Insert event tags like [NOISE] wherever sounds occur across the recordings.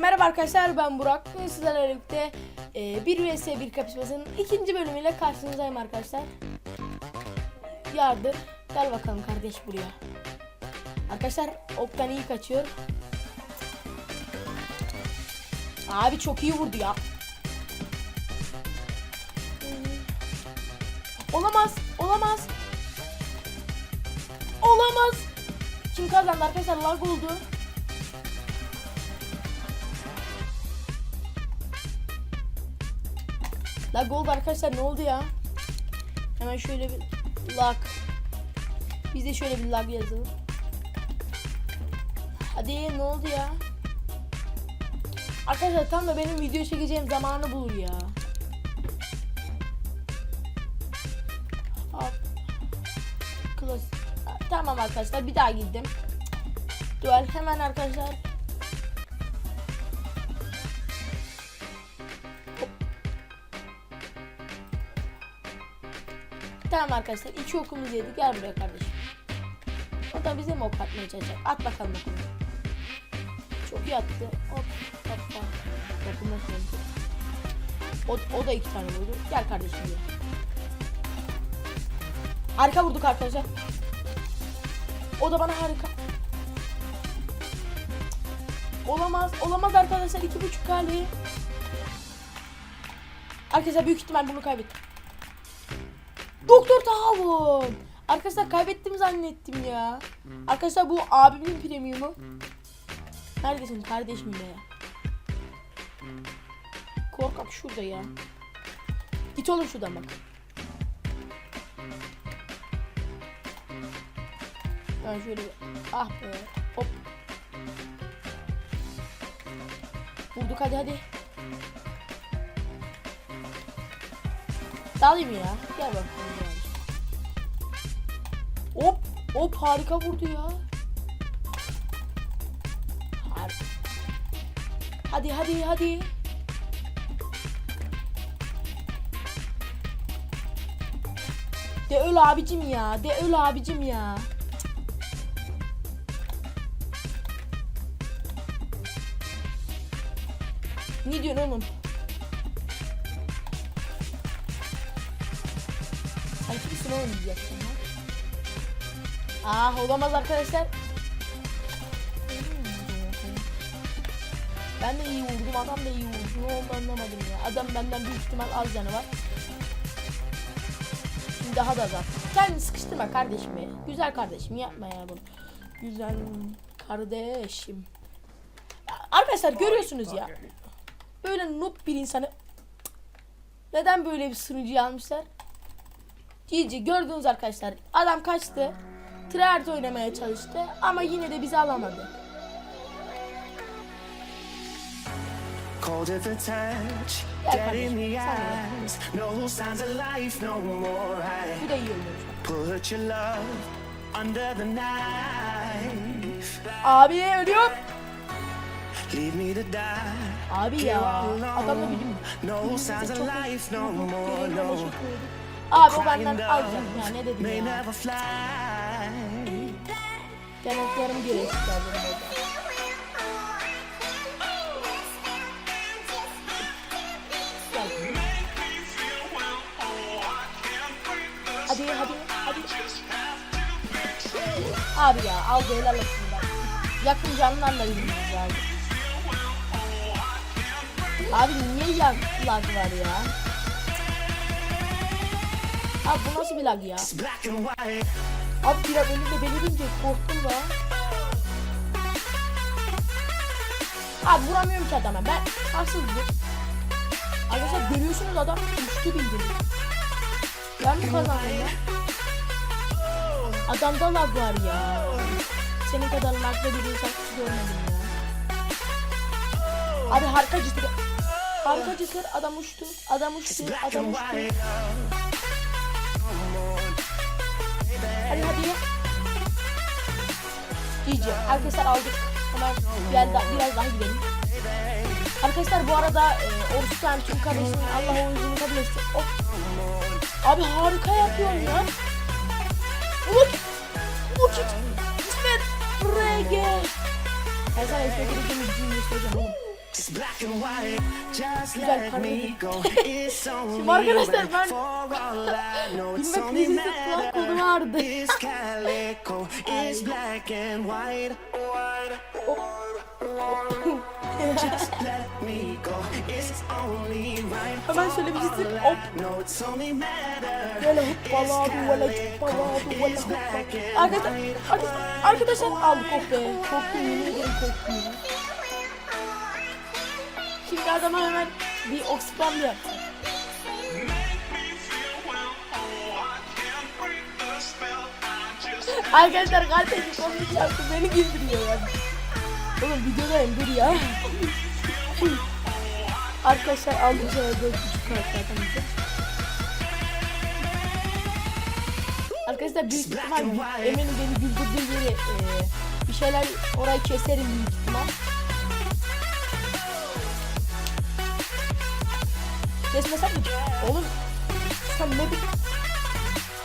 merhaba arkadaşlar ben Burak. Bugün sizlerle birlikte e, 1 vs 1 kapışmasının ikinci bölümüyle karşınızdayım arkadaşlar. Yardır. Gel bakalım kardeş buraya. Arkadaşlar oktan iyi kaçıyor. Abi çok iyi vurdu ya. Olamaz. Olamaz. Olamaz. Kim kazandı arkadaşlar? Lag oldu. Lag oldu arkadaşlar ne oldu ya? Hemen şöyle bir lag. Biz de şöyle bir lag yazalım. Hadi ne oldu ya? Arkadaşlar tam da benim video çekeceğim zamanı bulur ya. Hop. Tamam arkadaşlar bir daha gittim. Duel hemen arkadaşlar. Tamam arkadaşlar iki okumuzu yedik gel buraya kardeşim. O da bize mi ok atmaya çalışacak? At bakalım okunu. Çok iyi attı. Hop hoppa. Koydu. O, o da iki tane vurdu. Gel kardeşim gel. Harika vurduk arkadaşlar. O da bana harika. Olamaz. Olamaz arkadaşlar. iki buçuk kale. Arkadaşlar büyük ihtimal bunu kaybettim. Doktor Tahavun. Arkadaşlar kaybettim zannettim ya. Arkadaşlar bu abimin premiumu. Neredesin kardeşim be? Korkak şurada ya. Git oğlum şuradan bak. Ben şöyle bir... Ah be. Hop. Vurduk hadi hadi. Dalayım ya. Gel bakalım. Hop. Harika vurdu ya. Hadi hadi hadi. De öl abicim ya. De öl abicim ya. Ne diyorsun oğlum? Sanki bir sınav oynayacaksın ha. Ah olamaz arkadaşlar. Ben de iyi vurdum adam da iyi vurdu. Ne oldu anlamadım ya. Adam benden büyük ihtimal az canı var. Şimdi daha da azalt. Kendini sıkıştırma kardeşim ya. Güzel kardeşim yapma ya bunu. Güzel kardeşim. Arkadaşlar görüyorsunuz ya. Böyle noob bir insanı neden böyle bir sınıcı almışlar? GG gördünüz arkadaşlar. Adam kaçtı. Tryhard oynamaya çalıştı ama yine de bizi alamadı. Cold at the touch, dead in the eyes. No signs of life, no more. Oynuyor. put your love under the knife. Abi ölüyor. Leave me to die. Abi ya. Adamla bizim No signs of life, no more. No. Abi o benden alacak ya ne dedim ya. İsterdim orada. Gel. Hadi hadi hadi. Abi ya al helal olsun bak. Yakın canlarla yürüyoruz abi. Abi niye lag, lag var ya? Abi bu nasıl bir lag ya? Abi biraz önümde belirince korktum da. Abi vuramıyorum ki adama. Ben haksızdım. Arkadaşlar görüyorsunuz adam üçlü bildirim. Ben mi kazandım ya? Adamda lag var ya. Senin kadar lagda bir insan görmedim ya. Abi harika cısır. Harika cısır adam uçtu. Adam uçtu. Adam uçtu. No more. Hadi hadi. GG. Arkadaşlar aldık. Hemen biraz daha, biraz daha gidelim. Arkadaşlar bu arada e, Oruç'tan tüm kardeşimin Allah oyuncunu kabul etsin. Hop. Abi harika yapıyorsun ya. Look it. İsmet. Rege. Ben sana İsmet'i bir gün yüzünü Güzel. [LAUGHS] [LAUGHS] It's only arkadaşlar ben- Bilmek falan kodum matter. vardı. Hemen şöyle bir I hop. Böyle hoppala duvara hoppala duvara hoppala. Arkadaşlar, arkadaşlar, aldık oh be. Korktum yemin ederim korktum. Şimdi adama hemen bir oksipam yaptım. Arkadaşlar kardeşim komik yaptı beni güldürüyor ya. Oğlum videodayım dur ya. Arkadaşlar aldım sana dört buçuk karakterden bize. Arkadaşlar büyük ihtimal eminim beni güldürdüğü yeri e, bir şeyler orayı keserim büyük ihtimal. Kesmesem mi? Oğlum sen ne bir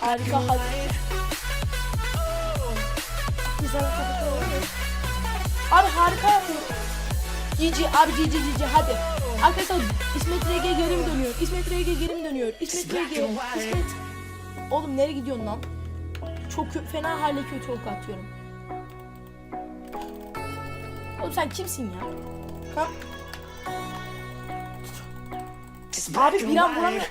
harika harika. Güzel harika. Abi harika yapıyor. Cici abi cici cici hadi. Arkadaşlar İsmet RG geri mi dönüyor? İsmet RG geri mi dönüyor? İsmet RG İsmet. Oğlum nereye gidiyorsun lan? Çok fena halde kötü ok atıyorum. Oğlum sen kimsin ya? Ha? Abi bir an vuramıyor.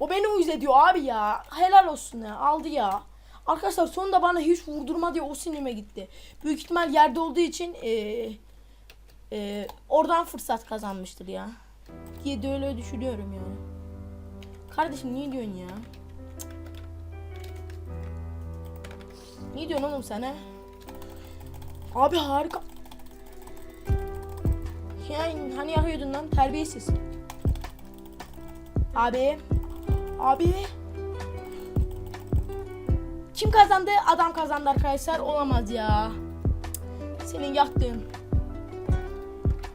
O beni uyuz ediyor abi ya. Helal olsun ya. Aldı ya. Arkadaşlar sonunda bana hiç vurdurma diye o sinirime gitti. Büyük ihtimal yerde olduğu için eee eee, oradan fırsat kazanmıştır ya. Diye de öyle düşünüyorum yani. Kardeşim niye diyorsun ya? Niye diyorsun oğlum sen he? Abi harika. Yani hani yakıyordun lan terbiyesiz. Abi. Abi. Kim kazandı? Adam kazandı arkadaşlar. Olamaz ya. Senin yaktığın.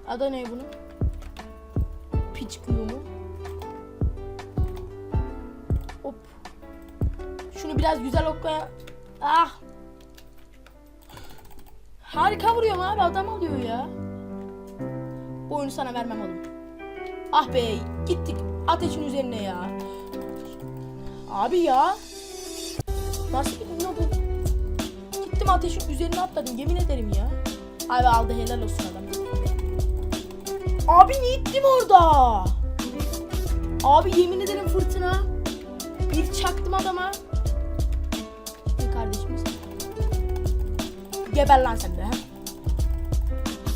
Adı ne bunun? Piç mu? Hop. Şunu biraz güzel okla. Ah. Harika vuruyorum abi. Adam alıyor ya. Bu oyunu sana vermem oğlum. Ah be gittik ateşin üzerine ya. Abi ya. Nasıl gidiyor bu? Gittim ateşin üzerine atladım yemin ederim ya. Abi aldı helal olsun adam. Abi ne ittim orada? Abi yemin ederim fırtına. Bir çaktım adama. Gitti kardeşimiz. Geber lan sen de. ha.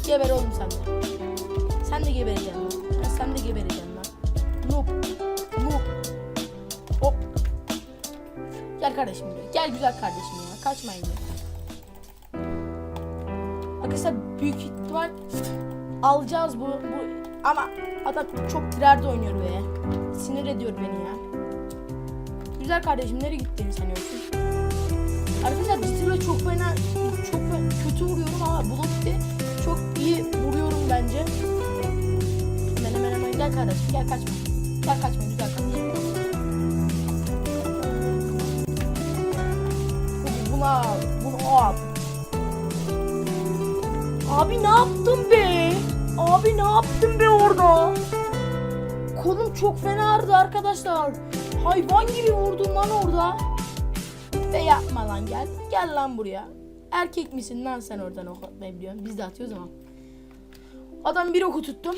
Geber oğlum sen de. Sen de gebereceksin sen de gebereceksin Noob. Hop. Gel kardeşim. Gel güzel kardeşim ya. Kaçmayın ya. Arkadaşlar büyük ihtimal alacağız bu, bu ama adam çok tirerde oynuyor be. Sinir ediyor beni ya. Güzel kardeşim nereye gittiğini sanıyorsun? Arkadaşlar Citro'ya çok fena çok kötü vuruyorum ama Block'te çok iyi vuruyorum bence. Hemen hemen hemen gel kardeşim gel kaçma. Gel kaçma güzel kardeşim. Bunu bunu al. Abi ne yaptın be? Abi ne yaptın be orada? Kolum çok fena ağrıdı arkadaşlar. Hayvan gibi vurdum lan orada. Ve yapma lan gel. Gel lan buraya. Erkek misin lan sen oradan ok atmayı biliyorsun. Biz de atıyoruz ama. Adam bir oku tuttum.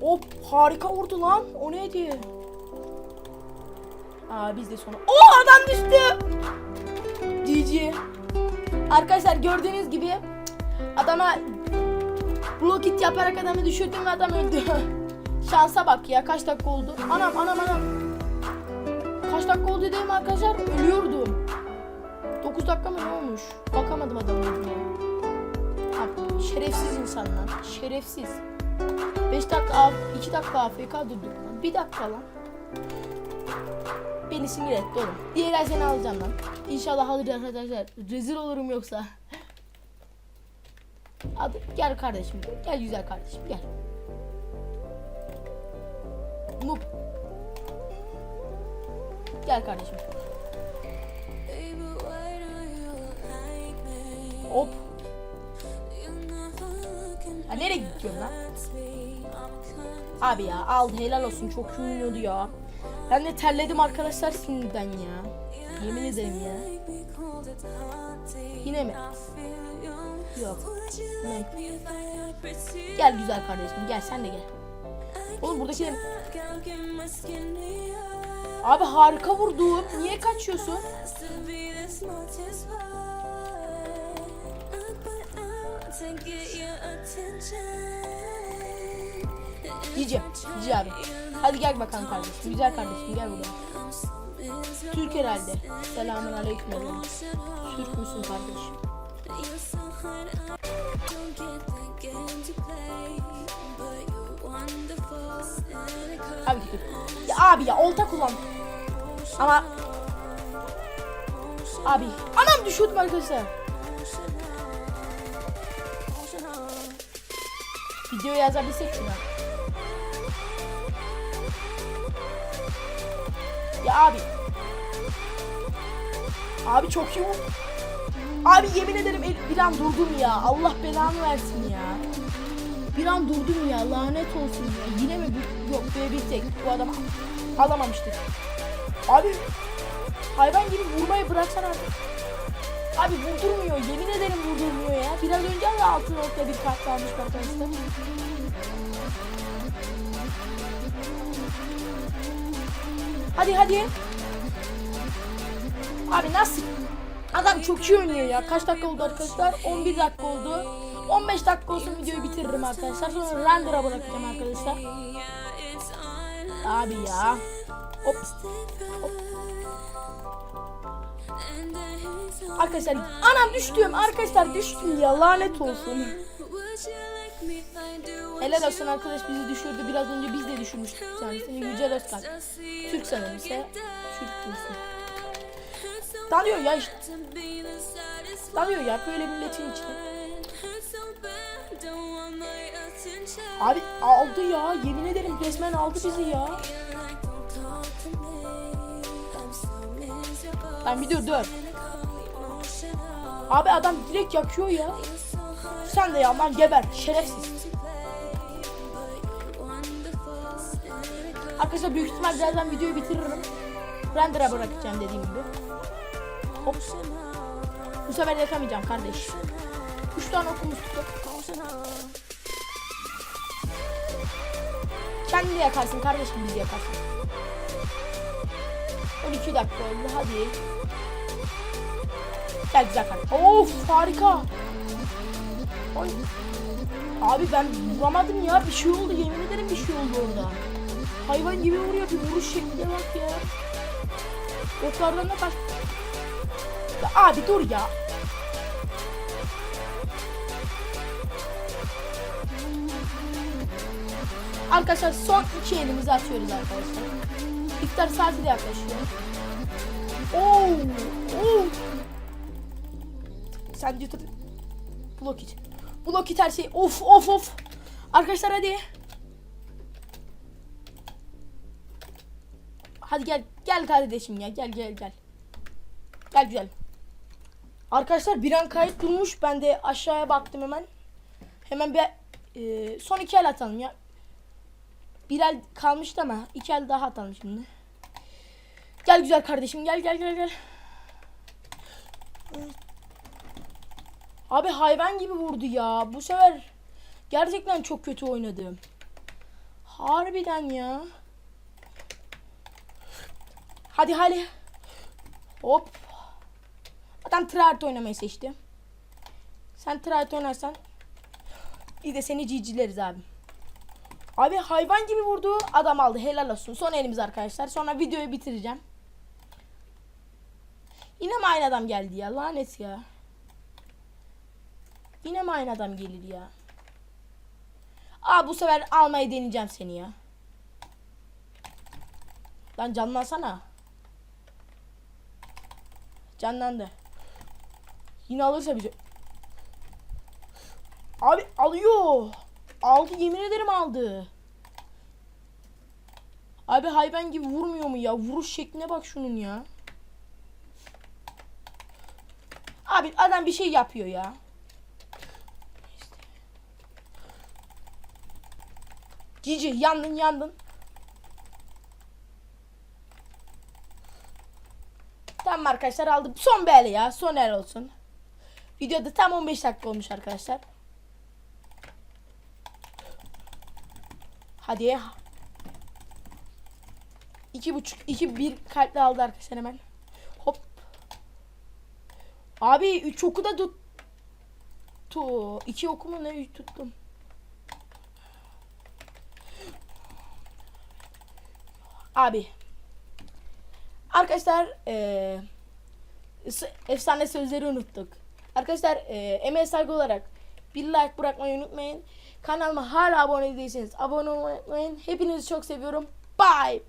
Hop harika vurdu lan. O neydi? Aa biz de sonra. O adam düştü. GG. Arkadaşlar gördüğünüz gibi adama block hit yaparak adamı düşürdüm ve adam öldü. [LAUGHS] Şansa bak ya kaç dakika oldu. Anam anam anam. Kaç dakika oldu dedim arkadaşlar ölüyordum. 9 dakika mı ne olmuş? Bakamadım adamın öldüğüne. Şerefsiz insanlar. Şerefsiz. 5 dakika, 2 dakika AFK durduk lan. 1 dakika lan. Beni sinir etti oğlum. Diğer seni alacağım lan. İnşallah alır arkadaşlar. Rezil olurum yoksa. Hadi gel kardeşim. Gel güzel kardeşim gel. Noob. Gel kardeşim. Hop. Hadi nereye gidiyorsun lan? Abi ya aldı helal olsun çok iyi oynuyordu ya. Ben de terledim arkadaşlar sinirden ya. Yemin ederim ya. Yine mi? Yok. Ne? Gel güzel kardeşim gel sen de gel. Oğlum buradakiler... Abi harika vurdum. Niye kaçıyorsun? Cici. Cici abi. Hadi gel bakalım kardeşim. Güzel kardeşim gel buraya. Türk herhalde. Selamun aleyküm. Türk müsün kardeşim? Abi Türk. Ya abi ya olta kullan. Ama Abi anam düşürdüm arkadaşlar. Videoya yazabilsek şuna. Ya abi. Abi çok iyi. Abi yemin ederim bir an durdum ya. Allah belanı versin ya. Bir an durdum ya. Lanet olsun ya. Yine mi? Yok böyle bir tek. Bu adam alamamıştık. Abi hayvan gibi vurmayı bıraksan artık. Abi vurdurmuyor. Yemin ederim vurdurmuyor ya. Biraz önce de altı nokta bir kart almış arkadaşlar. Hadi hadi. Abi nasıl? Adam çok iyi oynuyor ya. Kaç dakika oldu arkadaşlar? 11 dakika oldu. 15 dakika olsun videoyu bitiririm arkadaşlar. Sonra render'a bırakacağım arkadaşlar. Abi ya. Hop. Hop. Arkadaşlar anam düştüm. Arkadaşlar düştüm ya. Lanet olsun. Helal olsun arkadaş bizi düşürdü. Biraz önce biz de düşürmüştük kendisini. Yücel Özkan. Türk sanırım ise. Türk değilsin. Dalıyor ya işte. Dalıyor ya böyle milletin içine. Abi aldı ya. Yemin ederim resmen aldı bizi ya. Lan bir dur. Abi adam direkt yakıyor ya. Sen de ya lan geber şerefsiz. Arkadaşlar büyük ihtimal birazdan videoyu bitiririm. Render'a bırakacağım dediğim gibi. Hop. Bu sefer yakamayacağım kardeş. 3 tane okumuştuk. Kendini yakarsın kardeşim bizi yakarsın. 12 dakika oldu hadi. Gel güzel kardeşim. Of harika. Oy. Abi ben vuramadım ya bir şey oldu yemin ederim bir şey oldu orada. Hayvan gibi vuruyor bir vuruş şekline bak ya. Oklardan da kaç. Abi dur ya. Arkadaşlar son iki elimizi açıyoruz arkadaşlar. İftar saati de yaklaşıyor. Oo, oo. Sen götür. Blok it. Blok it her şey. Of of of. Arkadaşlar hadi. Hadi gel. Gel kardeşim ya. Gel gel gel. Gel güzel. Arkadaşlar bir an kayıt durmuş. Ben de aşağıya baktım hemen. Hemen bir e, son iki el atalım ya. Bir el kalmıştı ama iki el daha atalım şimdi. Gel güzel kardeşim gel gel gel gel. Abi hayvan gibi vurdu ya. Bu sefer gerçekten çok kötü oynadım. Harbiden ya. Hadi hadi. Hop. Adam tryhard oynamayı seçti. Sen tryhard oynarsan biz de seni cicileriz abi. Abi hayvan gibi vurdu. Adam aldı. Helal olsun. Son elimiz arkadaşlar. Sonra videoyu bitireceğim. Yine mi aynı adam geldi ya? Lanet ya. Yine mi aynı adam gelir ya? Aa bu sefer almayı deneyeceğim seni ya. Lan canlansana. Canlandı. Yine alırsa bizi. Abi alıyor. Aldı yemin ederim aldı. Abi hayvan gibi vurmuyor mu ya? Vuruş şekline bak şunun ya. Abi adam bir şey yapıyor ya. Cici yandın yandın. Tamam arkadaşlar aldım. Son bir el ya. Son el olsun. Videoda tam 15 dakika olmuş arkadaşlar. Hadi. İki buçuk, iki bir kalple aldı arkadaşlar hemen. Hop. Abi üç oku da tut. Tu. İki oku mu ne tuttum. Abi. Arkadaşlar eee s- efsane sözleri unuttuk. Arkadaşlar eee emeğe saygı olarak bir like bırakmayı unutmayın. Kanalıma hala abone değilseniz abone olmayı unutmayın. Hepinizi çok seviyorum. Bye.